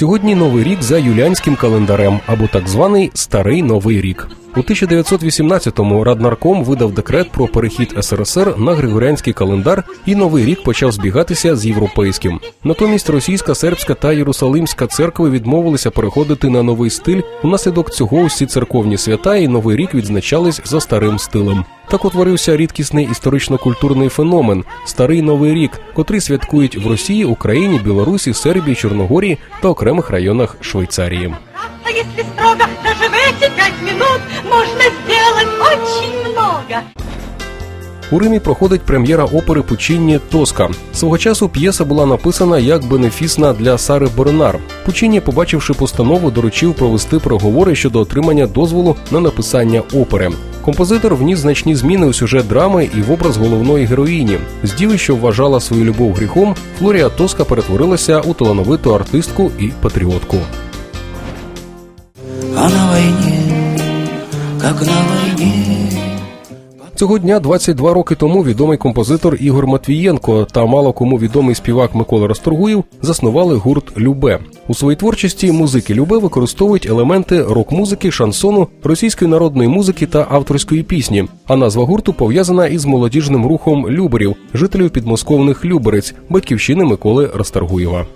Сьогодні новий рік за юліанським календарем, або так званий Старий Новий рік. У 1918-му Раднарком видав декрет про перехід СРСР на Григоріанський календар, і новий рік почав збігатися з європейським. Натомість російська, сербська та єрусалимська церкви відмовилися переходити на новий стиль. Унаслідок цього усі церковні свята і новий рік відзначались за старим стилем. Так утворився рідкісний історично-культурний феномен старий новий рік, котрий святкують в Росії, Україні, Білорусі, Сербії, Чорногорії та окремих районах Швейцарії. А строго доживете минут, очень много. У Римі проходить прем'єра опери Пучінні Тоска. Свого часу п'єса була написана як бенефісна для Сари Бернар. Пучінні, побачивши постанову, доручив провести переговори щодо отримання дозволу на написання опери. Композитор вніс значні зміни у сюжет драми і в образ головної героїні. З діви, що вважала свою любов гріхом, Флорія Тоска перетворилася у талановиту артистку і патріотку. А на війні, як на войне Цього дня 22 роки тому відомий композитор Ігор Матвієнко та мало кому відомий співак Микола Расторгуєв заснували гурт Любе. У своїй творчості музики Любе використовують елементи рок-музики, шансону, російської народної музики та авторської пісні. А назва гурту пов'язана із молодіжним рухом Люберів, жителів підмосковних Люберець, батьківщини Миколи Расторгуєва.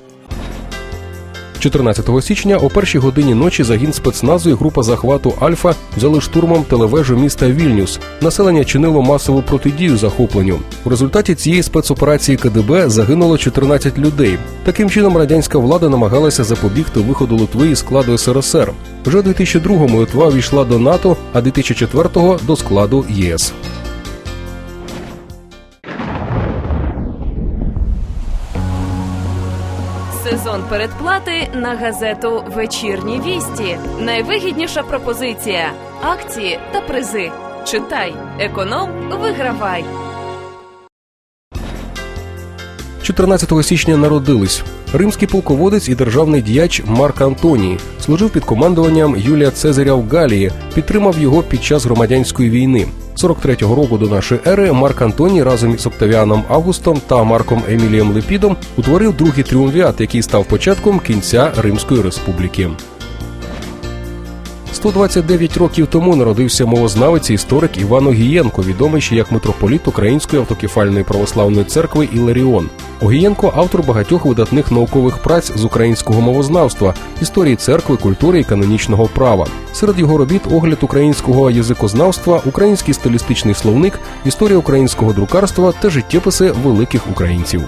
14 січня о першій годині ночі загін спецназу і група захвату Альфа взяли штурмом телевежу міста Вільнюс. Населення чинило масову протидію захопленню. У результаті цієї спецоперації КДБ загинуло 14 людей. Таким чином радянська влада намагалася запобігти виходу Литви із складу СРСР. Вже у 2002-му Литва війшла до НАТО, а 2004-го – до складу ЄС. Сезон передплати на газету Вечірні вісті. Найвигідніша пропозиція: акції та призи. Читай, економ, вигравай. 14 січня народились. Римський полководець і державний діяч Марк Антоній служив під командуванням Юлія Цезаря в Галії, підтримав його під час громадянської війни. 43-го року до нашої ери Марк Антоній разом із Октавіаном Августом та Марком Емілієм Лепідом утворив другий тріумвіат, який став початком кінця Римської республіки. 129 років тому народився мовознавець і історик Іван Огієнко, відомий ще як митрополіт Української автокефальної православної церкви Іларіон. Огієнко автор багатьох видатних наукових праць з українського мовознавства, історії церкви, культури і канонічного права. Серед його робіт огляд українського язикознавства, український стилістичний словник, історія українського друкарства та життєписи великих українців.